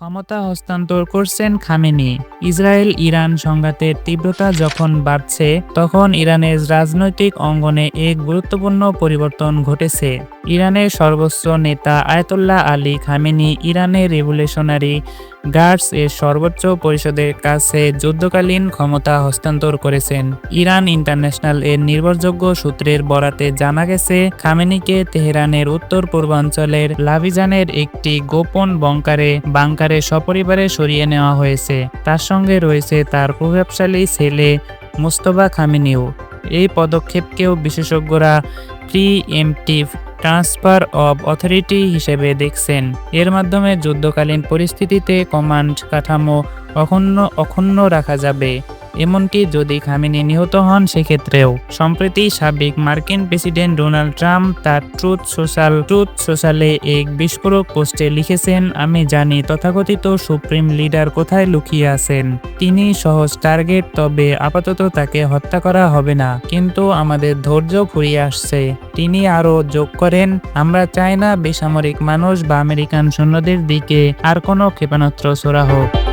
ক্ষমতা হস্তান্তর করছেন খামেনি। ইসরায়েল ইরান সংঘাতের তীব্রতা যখন বাড়ছে, তখন ইরানের রাজনৈতিক অঙ্গনে এক গুরুত্বপূর্ণ পরিবর্তন ঘটেছে। ইরানের সর্বোচ্চ নেতা আয়তুল্লাহ আলী খামেনি ইরানের রেভলিউশনারি গার্ডস এর সর্বোচ্চ পরিষদের কাছে যুদ্ধকালীন ক্ষমতা হস্তান্তর করেছেন। ইরান ইন্টারন্যাশনাল এর নির্ভরযোগ্য সূত্রের বরাতে জানা গেছে, খামেনিকে তেহরানের উত্তর পূর্বাঞ্চলের লাভিজানের একটি গোপন বঙ্কারে বাংকারে সপরিবারে সরিয়ে নেওয়া হয়েছে। তার সঙ্গে রয়েছে তার প্রভাবশালী ছেলে মুস্তফা খামিনিও। এই পদক্ষেপকেও বিশেষজ্ঞরা preemptive transfer of authority হিসেবে দেখছেন। এর মাধ্যমে যুদ্ধকালীন পরিস্থিতিতে কমান্ড কাঠামো অক্ষুণ্ণ অক্ষুণ্ণ রাখা যাবে। এমনকি যদি খামেনি নিহত হন, সেক্ষেত্রেও। সম্প্রতি সাবেক মার্কিন প্রেসিডেন্ট ডোনাল্ড ট্রাম্প তার ট্রুথ সোশ্যাল, ট্রুথ সোশ্যালে এক বিস্ফোরক পোস্টে লিখেছেন, আমি জানি তথাকথিত সুপ্রিম লিডার কোথায় লুকিয়ে আছেন। তিনি সহজ টার্গেট, তবে আপাতত তাকে হত্যা করা হবে না। কিন্তু আমাদের ধৈর্য ফুরিয়ে আসছে। তিনি আরও যোগ করেন, আমরা চাই না বেসামরিক মানুষ বা আমেরিকান সৈন্যদের দিকে আর কোনো ক্ষেপণাস্ত্র ছোড়া হোক।